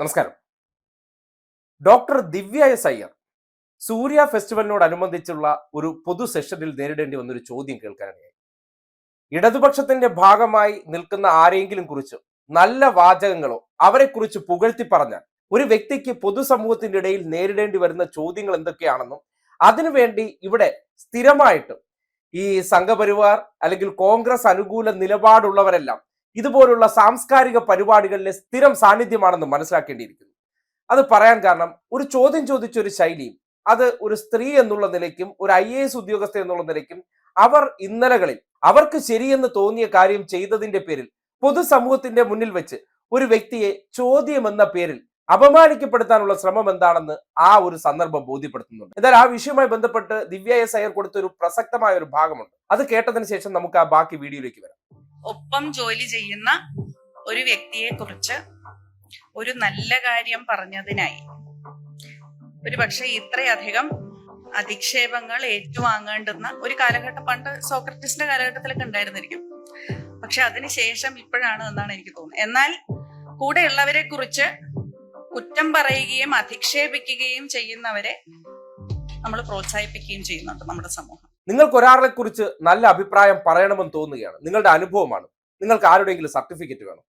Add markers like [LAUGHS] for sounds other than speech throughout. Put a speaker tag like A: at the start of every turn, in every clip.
A: നമസ്കാരം. Doctor Divya S Iyer Surya ഫെസ്റ്റിവലിനോടനുബന്ധിച്ചുള്ള ഒരു പൊതു സെഷനിൽ നേരിടേണ്ടി വന്നൊരു ചോദ്യം കേൾക്കാനിടയായി ഇടതുപക്ഷത്തിന്റെ ഭാഗമായി നിൽക്കുന്ന ആരെങ്കിലും കുറിച്ച് നല്ല വാചകങ്ങളോ അവരെക്കുറിച്ച് പുകഴ്ത്തി പറഞ്ഞാൽ ഒരു വ്യക്തിക്ക് പൊതുസമൂഹത്തിന്റെ ഇടയിൽ നേരിടേണ്ടി വരുന്ന ചോദ്യങ്ങൾ എന്തൊക്കെയാണെന്നും അതിനുവേണ്ടി ഇവിടെ സ്ഥിരമായിട്ട് ഈ സംഘപരിവാർ അല്ലെങ്കിൽ കോൺഗ്രസ് അനുകൂല നിലപാടുള്ളവരെല്ലാം ഇതുപോലുള്ള സാംസ്കാരിക പരിപാടികളിലെ സ്ഥിരം സാന്നിധ്യമാണെന്ന് മനസ്സിലാക്കേണ്ടിയിരിക്കുന്നു. അത് പറയാൻ കാരണം ഒരു ചോദ്യം ചോദിച്ച ഒരു ശൈലിയും അത് ഒരു സ്ത്രീ എന്നുള്ള നിലയ്ക്കും ഒരു ഐ എ എസ് ഉദ്യോഗസ്ഥ എന്നുള്ള നിലയ്ക്കും അവർ ഇന്നലകളിൽ അവർക്ക് ശരിയെന്ന് തോന്നിയ കാര്യം ചെയ്തതിന്റെ പേരിൽ പൊതുസമൂഹത്തിന്റെ മുന്നിൽ വെച്ച് ഒരു വ്യക്തിയെ ചോദ്യം എന്ന പേരിൽ അപമാനിക്കപ്പെടുത്താനുള്ള ശ്രമം എന്താണെന്ന് ആ ഒരു സന്ദർഭം ബോധ്യപ്പെടുത്തുന്നുണ്ട്. എന്നാൽ ആ വിഷയവുമായി ബന്ധപ്പെട്ട് ദിവ്യ എസ് അയ്യർ കൊടുത്ത ഒരു പ്രസക്തമായ ഒരു ഭാഗമുണ്ട്. അത് കേട്ടതിന് ശേഷം നമുക്ക് ആ ബാക്കി വീഡിയോയിലേക്ക് വരാം.
B: ഒപ്പം ജോലി ചെയ്യുന്ന ഒരു വ്യക്തിയെ കുറിച്ച് ഒരു നല്ല കാര്യം പറഞ്ഞതിനായി. ഒരു പക്ഷെ ഇത്രയധികം അധിക്ഷേപങ്ങൾ ഏറ്റുവാങ്ങേണ്ടുന്ന ഒരു കാലഘട്ടം പണ്ട് സോക്രട്ടീസിന്റെ കാലഘട്ടത്തിലൊക്കെ ഉണ്ടായിരുന്നിരിക്കും. പക്ഷെ അതിനുശേഷം ഇപ്പോഴാണ് എന്നാണ് എനിക്ക് തോന്നുന്നത്. എന്നാൽ കൂടെയുള്ളവരെ കുറിച്ച് കുറ്റം പറയുകയും അധിക്ഷേപിക്കുകയും ചെയ്യുന്നവരെ നമ്മൾ പ്രോത്സാഹിപ്പിക്കുകയും ചെയ്യുന്നുണ്ട് നമ്മുടെ സമൂഹം.
A: നിങ്ങൾക്ക് ഒരാളെ കുറിച്ച് നല്ല അഭിപ്രായം പറയണമെന്ന് തോന്നുകയാണ്. നിങ്ങളുടെ അനുഭവമാണ്. നിങ്ങൾക്ക് ആരുടെയെങ്കിലും സർട്ടിഫിക്കറ്റ് വേണം.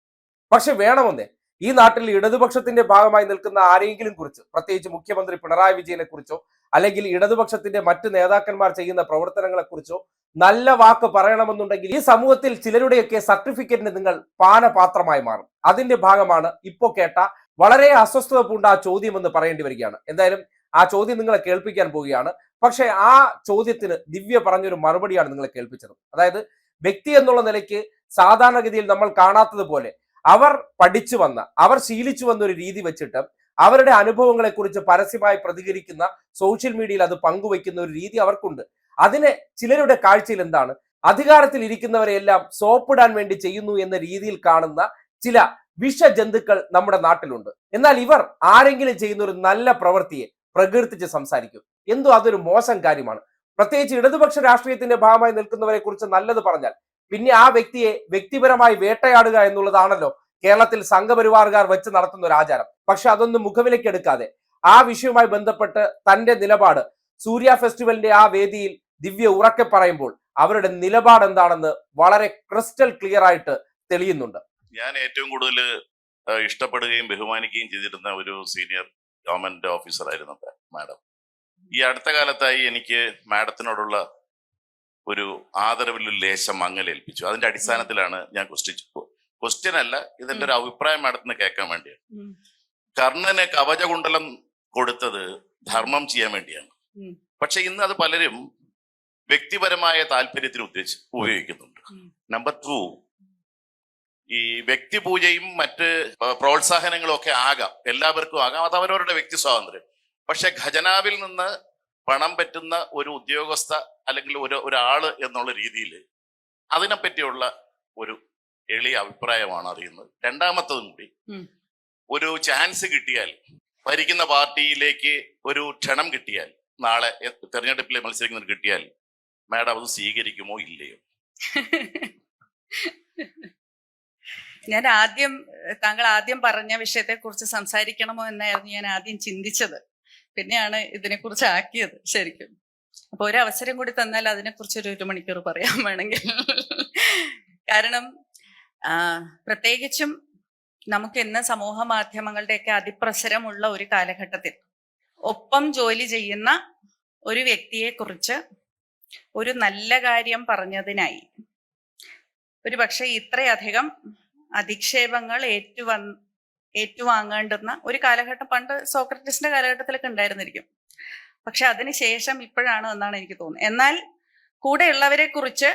A: പക്ഷെ വേണമെന്നേ. ഈ നാട്ടിൽ ഇടതുപക്ഷത്തിന്റെ ഭാഗമായി നിൽക്കുന്ന ആരെങ്കിലും കുറിച്ച് പ്രത്യേകിച്ച് മുഖ്യമന്ത്രി പിണറായി വിജയനെ കുറിച്ചോ അല്ലെങ്കിൽ ഇടതുപക്ഷത്തിന്റെ മറ്റ് നേതാക്കന്മാർ ചെയ്യുന്ന പ്രവർത്തനങ്ങളെ കുറിച്ചോ നല്ല വാക്ക് പറയണമെന്നുണ്ടെങ്കിൽ ഈ സമൂഹത്തിൽ ചിലരുടെയൊക്കെ സർട്ടിഫിക്കറ്റിന് നിങ്ങൾ പാനപാത്രമായി മാറും. അതിന്റെ ഭാഗമാണ് ഇപ്പോ കേട്ട വളരെ അസ്വസ്ഥത പൂണ്ട ചോദ്യം എന്ന് പറയേണ്ടി വരികയാണ്. എന്തായാലും ആ ചോദ്യം നിങ്ങളെ കേൾപ്പിക്കാൻ പോവുകയാണ്. പക്ഷെ ആ ചോദ്യത്തിന് ദിവ്യ പറഞ്ഞൊരു മറുപടിയാണ് നിങ്ങളെ കേൾപ്പിച്ചത്. അതായത് വ്യക്തി എന്നുള്ള നിലയ്ക്ക് സാധാരണഗതിയിൽ നമ്മൾ കാണാത്തതുപോലെ അവർ പഠിച്ചു വന്ന അവർ ശീലിച്ചു വന്ന ഒരു രീതി വെച്ചിട്ട് അവരുടെ അനുഭവങ്ങളെക്കുറിച്ച് പരസ്യമായി പ്രതികരിക്കുന്ന സോഷ്യൽ മീഡിയയിൽ അത് പങ്കുവയ്ക്കുന്ന ഒരു രീതി അവർക്കുണ്ട്. അതിനെ ചിലരുടെ കാഴ്ചയിൽ എന്താണ്? അധികാരത്തിൽ ഇരിക്കുന്നവരെയെല്ലാം സോപ്പിടാൻ വേണ്ടി ചെയ്യുന്നു എന്ന രീതിയിൽ കാണുന്ന ചില വിഷജന്തുക്കൾ നമ്മുടെ നാട്ടിലുണ്ട്. എന്നാൽ ഇവർ ആരെങ്കിലും ചെയ്യുന്ന ഒരു നല്ല പ്രവൃത്തിയെ പ്രകീർത്തിച്ച് സംസാരിക്കും. എന്തോ അതൊരു മോശം കാര്യമാണ്. പ്രത്യേകിച്ച് ഇടതുപക്ഷ രാഷ്ട്രീയത്തിന്റെ ഭാഗമായി നിൽക്കുന്നവരെ കുറിച്ച് നല്ലത് പറഞ്ഞാൽ പിന്നെ ആ വ്യക്തിയെ വ്യക്തിപരമായി വേട്ടയാടുക എന്നുള്ളതാണല്ലോ കേരളത്തിൽ സംഘപരിവാറുകാർ വെച്ച് നടത്തുന്ന ഒരു ആചാരം. പക്ഷെ അതൊന്നും മുഖവിലക്കെടുക്കാതെ ആ വിഷയവുമായി ബന്ധപ്പെട്ട് തന്റെ നിലപാട് സൂര്യ ഫെസ്റ്റിവലിന്റെ ആ വേദിയിൽ ദിവ്യ ഉറക്കെ പറയുമ്പോൾ അവരുടെ നിലപാട് എന്താണെന്ന് വളരെ ക്രിസ്റ്റൽ ക്ലിയർ ആയിട്ട് തെളിയുന്നുണ്ട്.
C: ഞാൻ ഏറ്റവും കൂടുതൽ ഇഷ്ടപ്പെടുകയും ബഹുമാനിക്കുകയും ചെയ്തിരുന്ന ഒരു സീനിയർ ഗവൺമെന്റ് ഓഫീസർ ആയിരുന്നു മാഡം. ഈ അടുത്ത കാലത്തായി എനിക്ക് മാഡത്തിനോടുള്ള ഒരു ആദരവിലൊരു ലേശം മങ്ങലേൽപ്പിച്ചു അതിന്റെ അടിസ്ഥാനത്തിലാണ് ഞാൻ ക്വസ്റ്റ്യൻ ക്വസ്റ്റ്യൻ അല്ല ഇതിന്റെ ഒരു അഭിപ്രായം മാഡത്തിന് കേൾക്കാൻ വേണ്ടിയാണ്. കർണന് കവചകുണ്ടലം കൊടുത്തത് ധർമ്മം ചെയ്യാൻ വേണ്ടിയാണ്. പക്ഷെ ഇന്ന് അത് പലരും വ്യക്തിപരമായ താല്പര്യത്തിന് ഉദ്ദേശിച്ച് ഉപയോഗിക്കുന്നുണ്ട്. നമ്പർ ടു ഈ വ്യക്തിപൂജയും മറ്റ് പ- പ്രോത്സാഹനങ്ങളും ഒക്കെ ആകാം. എല്ലാവർക്കും ആകാം. അത് അവരവരുടെ വ്യക്തി സ്വാതന്ത്ര്യം. പക്ഷെ ഖജനാവിൽ നിന്ന് പണം പറ്റുന്ന ഒരു ഉദ്യോഗസ്ഥ അല്ലെങ്കിൽ ഒരു ഒരാൾ എന്നുള്ള രീതിയിൽ അതിനെപ്പറ്റിയുള്ള ഒരു എളിയ അഭിപ്രായമാണ് അറിയുന്നത്. രണ്ടാമത്തതും കൂടി ഒരു ചാൻസ് കിട്ടിയാൽ ഭരിക്കുന്ന പാർട്ടിയിലേക്ക് ഒരു ക്ഷണം കിട്ടിയാൽ നാളെ തെരഞ്ഞെടുപ്പിലെ തെരഞ്ഞെടുപ്പിൽ മത്സരിക്കുന്നത് കിട്ടിയാൽ മാഡം അത് സ്വീകരിക്കുമോ ഇല്ലയോ? [LAUGHS]
B: ഞാൻ ആദ്യം താങ്കൾ ആദ്യം പറഞ്ഞ വിഷയത്തെ കുറിച്ച് സംസാരിക്കണമോ എന്നായിരുന്നു ഞാൻ ആദ്യം ചിന്തിച്ചത്. പിന്നെയാണ് ഇതിനെക്കുറിച്ച് ആക്കിയത് ശരിക്കും. അപ്പൊ ഒരു അവസരം കൂടി തന്നാൽ അതിനെക്കുറിച്ച് ഒരു ഒരു മണിക്കൂർ പറയാൻ വേണമെങ്കിൽ. കാരണം പ്രത്യേകിച്ചും നമുക്ക് ഇന്ന് സമൂഹ മാധ്യമങ്ങളുടെയൊക്കെ അതിപ്രസരമുള്ള ഒരു കാലഘട്ടത്തിൽ ഒപ്പം ജോലി ചെയ്യുന്ന ഒരു വ്യക്തിയെ കുറിച്ച് ഒരു നല്ല കാര്യം പറഞ്ഞതിനായി ഒരു പക്ഷെ ഇത്രയധികം അധിക്ഷേപങ്ങൾ ഏറ്റുവന്ന് ഏറ്റുവാങ്ങേണ്ടുന്ന ഒരു കാലഘട്ടം പണ്ട് സോക്രട്ടീസിന്റെ കാലഘട്ടത്തിലൊക്കെ ഉണ്ടായിരുന്നിരിക്കും. പക്ഷെ അതിനുശേഷം ഇപ്പോഴാണ് എന്നാണ് എനിക്ക് തോന്നുന്നത്. എന്നാൽ കൂടെയുള്ളവരെ കുറിച്ച്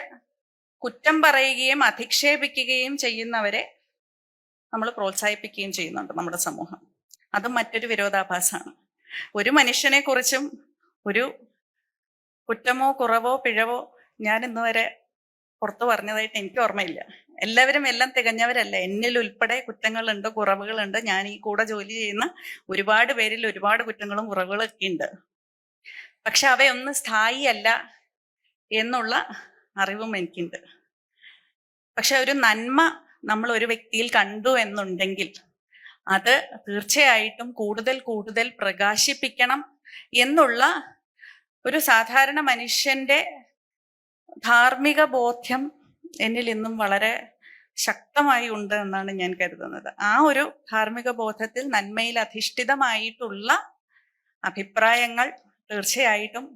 B: കുറ്റം പറയുകയും അധിക്ഷേപിക്കുകയും ചെയ്യുന്നവരെ നമ്മൾ പ്രോത്സാഹിപ്പിക്കുകയും ചെയ്യുന്നുണ്ട് നമ്മുടെ സമൂഹം. അതും മറ്റൊരു വിരോധാഭാസമാണ്. ഒരു മനുഷ്യനെ കുറിച്ചും ഒരു കുറ്റമോ കുറവോ പിഴവോ ഞാൻ ഇന്നുവരെ പുറത്തു പറഞ്ഞതായിട്ട് എനിക്ക് ഓർമ്മയില്ല. എല്ലാവരും എല്ലാം തികഞ്ഞവരല്ല? എന്നിൽ ഉൾപ്പെടെ കുറ്റങ്ങളുണ്ട് കുറവുകളുണ്ട്. ഞാൻ ഈ കൂടെ ജോലി ചെയ്യുന്ന ഒരുപാട് പേരിൽ ഒരുപാട് കുറ്റങ്ങളും കുറവുകളും ഒക്കെ ഉണ്ട്. പക്ഷെ അവയൊന്നും സ്ഥായി അല്ല എന്നുള്ള അറിവും എനിക്കുണ്ട്. പക്ഷെ ഒരു നന്മ നമ്മൾ ഒരു വ്യക്തിയിൽ കണ്ടു എന്നുണ്ടെങ്കിൽ അത് തീർച്ചയായിട്ടും കൂടുതൽ കൂടുതൽ പ്രകാശിപ്പിക്കണം എന്നുള്ള ഒരു സാധാരണ മനുഷ്യന്റെ ധാർമ്മിക ബോധ്യം എന്നിൽ ഇന്നും വളരെ ശക്തമായി ഉണ്ട് എന്നാണ് ഞാൻ കരുതുന്നത്. ആ ഒരു ധാർമ്മിക ബോധത്തിൽ നന്മയിൽ അധിഷ്ഠിതമായിട്ടുള്ള അഭിപ്രായങ്ങൾ തീർച്ചയായിട്ടും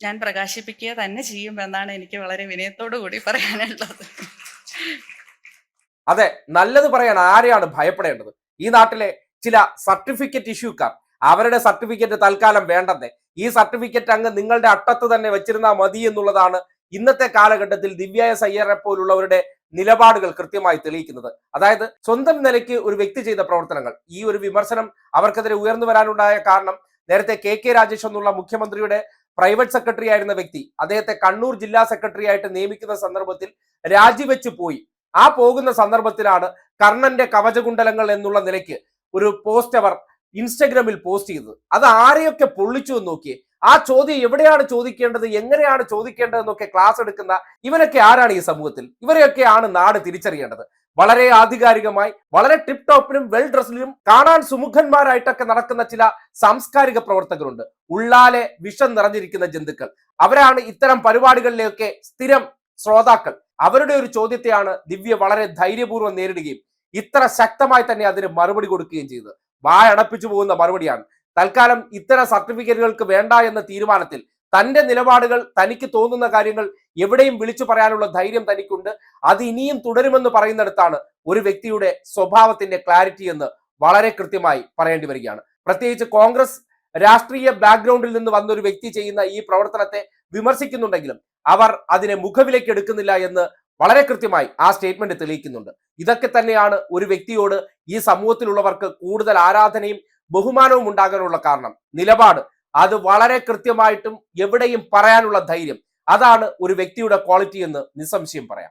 B: ഞാൻ പ്രകാശിപ്പിക്കുക തന്നെ ചെയ്യും എന്നാണ് എനിക്ക് വളരെ വിനയത്തോടു കൂടി പറയാനുള്ളത്.
A: അതെ നല്ലത് പറയാൻ ആരെയാണ് ഭയപ്പെടേണ്ടത്? ഈ നാട്ടിലെ ചില സർട്ടിഫിക്കറ്റ് ഇഷ്യൂക്കാർ അവരുടെ സർട്ടിഫിക്കറ്റ് തൽക്കാലം വേണ്ടെന്നേ. ഈ സർട്ടിഫിക്കറ്റ് അങ്ങ് നിങ്ങളുടെ അട്ടത്ത് തന്നെ വെച്ചിരുന്നാൽ മതി എന്നുള്ളതാണ് ഇന്നത്തെ കാലഘട്ടത്തിൽ ദിവ്യായ സയ്യറെ പോലുള്ളവരുടെ നിലപാടുകൾ കൃത്യമായി തെളിയിക്കുന്നത്. അതായത് സ്വന്തം നിലയ്ക്ക് ഒരു വ്യക്തി ചെയ്ത പ്രവർത്തനങ്ങൾ ഈ ഒരു വിമർശനം അവർക്കെതിരെ ഉയർന്നു വരാനുണ്ടായ കാരണം നേരത്തെ കെ കെ രാജേഷ് എന്നുള്ള മുഖ്യമന്ത്രിയുടെ പ്രൈവറ്റ് സെക്രട്ടറി ആയിരുന്ന വ്യക്തി അദ്ദേഹത്തെ കണ്ണൂർ ജില്ലാ സെക്രട്ടറി ആയിട്ട് നിയമിക്കുന്ന സന്ദർഭത്തിൽ രാജിവെച്ച് പോയി. ആ പോകുന്ന സന്ദർഭത്തിലാണ് കർണന്റെ കവചകുണ്ടലങ്ങൾ എന്നുള്ള നിലയ്ക്ക് ഒരു പോസ്റ്റ് അവർ ഇൻസ്റ്റഗ്രാമിൽ പോസ്റ്റ് ചെയ്തത്. അത് ആരെയൊക്കെ പൊള്ളിച്ചു എന്ന് നോക്കിയേ? ആ ചോദ്യം എവിടെയാണ് ചോദിക്കേണ്ടത്? എങ്ങനെയാണ് ചോദിക്കേണ്ടതെന്നൊക്കെ ക്ലാസ് എടുക്കുന്ന ഇവരൊക്കെ ആരാണ് ഈ സമൂഹത്തിൽ? ഇവരെയൊക്കെയാണ് നാട് തിരിച്ചറിയേണ്ടത്. വളരെ ആധികാരികമായി വളരെ ടിപ് ടോപ്പിലും വെൽ ഡ്രസ്സിലും കാണാൻ സുമുഖന്മാരായിട്ടൊക്കെ നടക്കുന്ന ചില സാംസ്കാരിക പ്രവർത്തകരുണ്ട്. ഉള്ളാലെ വിഷം നിറഞ്ഞിരിക്കുന്ന ജന്തുക്കൾ. അവരാണ് ഇത്തരം പരിപാടികളിലെയൊക്കെ സ്ഥിരം ശ്രോതാക്കൾ. അവരുടെ ഒരു ചോദ്യത്തെയാണ് ദിവ്യ വളരെ ധൈര്യപൂർവം നേരിടുകയും ഇത്ര ശക്തമായി തന്നെ അതിന് മറുപടി കൊടുക്കുകയും ചെയ്തത്. വായടപ്പിച്ചു പോകുന്ന മറുപടിയാണ്. തൽക്കാലം ഇത്തരം സർട്ടിഫിക്കറ്റുകൾക്ക് വേണ്ട എന്ന തീരുമാനത്തിൽ തന്റെ നിലപാടുകൾ തനിക്ക് തോന്നുന്ന കാര്യങ്ങൾ എവിടെയും വിളിച്ചു പറയാനുള്ള ധൈര്യം തനിക്കുണ്ട്. അത് ഇനിയും തുടരുമെന്ന് പറയുന്നിടത്താണ് ഒരു വ്യക്തിയുടെ സ്വഭാവത്തിന്റെ ക്ലാരിറ്റി എന്ന് വളരെ കൃത്യമായി പറയേണ്ടി വരികയാണ്. പ്രത്യേകിച്ച് കോൺഗ്രസ് രാഷ്ട്രീയ ബാക്ക്ഗ്രൗണ്ടിൽ നിന്ന് വന്ന ഒരു വ്യക്തി ചെയ്യുന്ന ഈ പ്രവർത്തനത്തെ വിമർശിക്കുന്നുണ്ടെങ്കിലും അവർ അതിനെ മുഖവിലേക്ക് എടുക്കുന്നില്ല എന്ന് വളരെ കൃത്യമായി ആ സ്റ്റേറ്റ്മെന്റ് തെളിയിക്കുന്നുണ്ട്. ഇതൊക്കെ തന്നെയാണ് ഒരു വ്യക്തിയോട് ഈ സമൂഹത്തിലുള്ളവർക്ക് കൂടുതൽ ആരാധനയും ബഹുമാനവും ഉണ്ടാകാനുള്ള കാരണം. നിലപാട്. അത് വളരെ കൃത്യമായിട്ടും എവിടെയും പറയാനുള്ള ധൈര്യം. അതാണ് ഒരു വ്യക്തിയുടെ ക്വാളിറ്റി എന്ന് നിസ്സംശയം പറയാം.